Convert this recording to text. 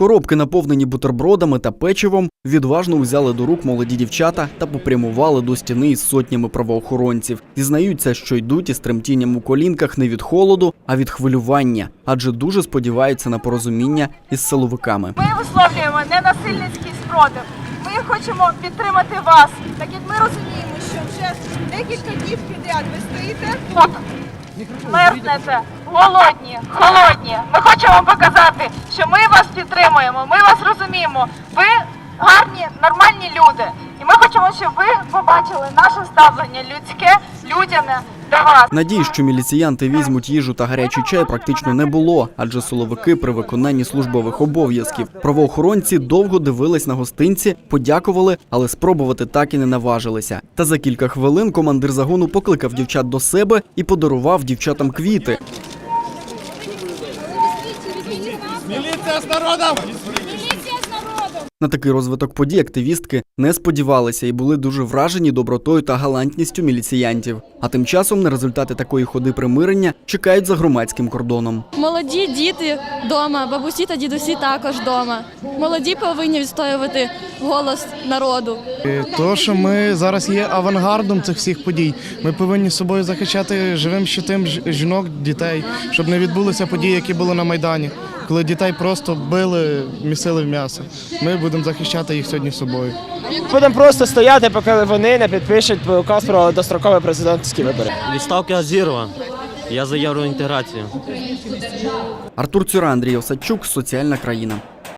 Коробки, наповнені бутербродами та печивом, відважно взяли до рук молоді дівчата та попрямували до стіни із сотнями правоохоронців. Дізнаються, що йдуть із тремтінням у колінках не від холоду, а від хвилювання, адже дуже сподіваються на порозуміння із силовиками. Ми висловлюємо ненасильницький спротив. Ми хочемо підтримати вас, так як ми розуміємо, що вже декілька днів підряд ви стоїте мерзнете, голодні, холодні. Ми хочемо показати, що ми вас підтримуємо, ми вас розуміємо. Ви гарні, нормальні люди. Хочемо, щоб ви побачили наше ставлення людське, людяне до. Надії, що міліціянти візьмуть їжу та гарячий чай, практично не було, адже силовики при виконанні службових обов'язків. Правоохоронці довго дивились на гостинці, подякували, але спробувати так і не наважилися. Та за кілька хвилин командир загону покликав дівчат до себе і подарував дівчатам квіти. Міліція з народом! На такий розвиток подій активістки не сподівалися і були дуже вражені добротою та галантністю міліціянтів. А тим часом на результати такої ходи примирення чекають за громадським кордоном. Молоді діти вдома, бабусі та дідусі також вдома. Молоді повинні відстоювати голос народу. То, що ми зараз є авангардом цих всіх подій, ми повинні собою захищати живим щитим жінок, дітей, щоб не відбулися події, які були на Майдані, коли дітей просто били, місили в м'ясо. Ми будемо захищати їх сьогодні собою. Будемо просто стояти, поки вони не підпишуть указ про дострокові президентські вибори. Відставка Азірова. Я за євроінтеграцію. Артур Цюра, Андрій Осадчук, Соціальна країна.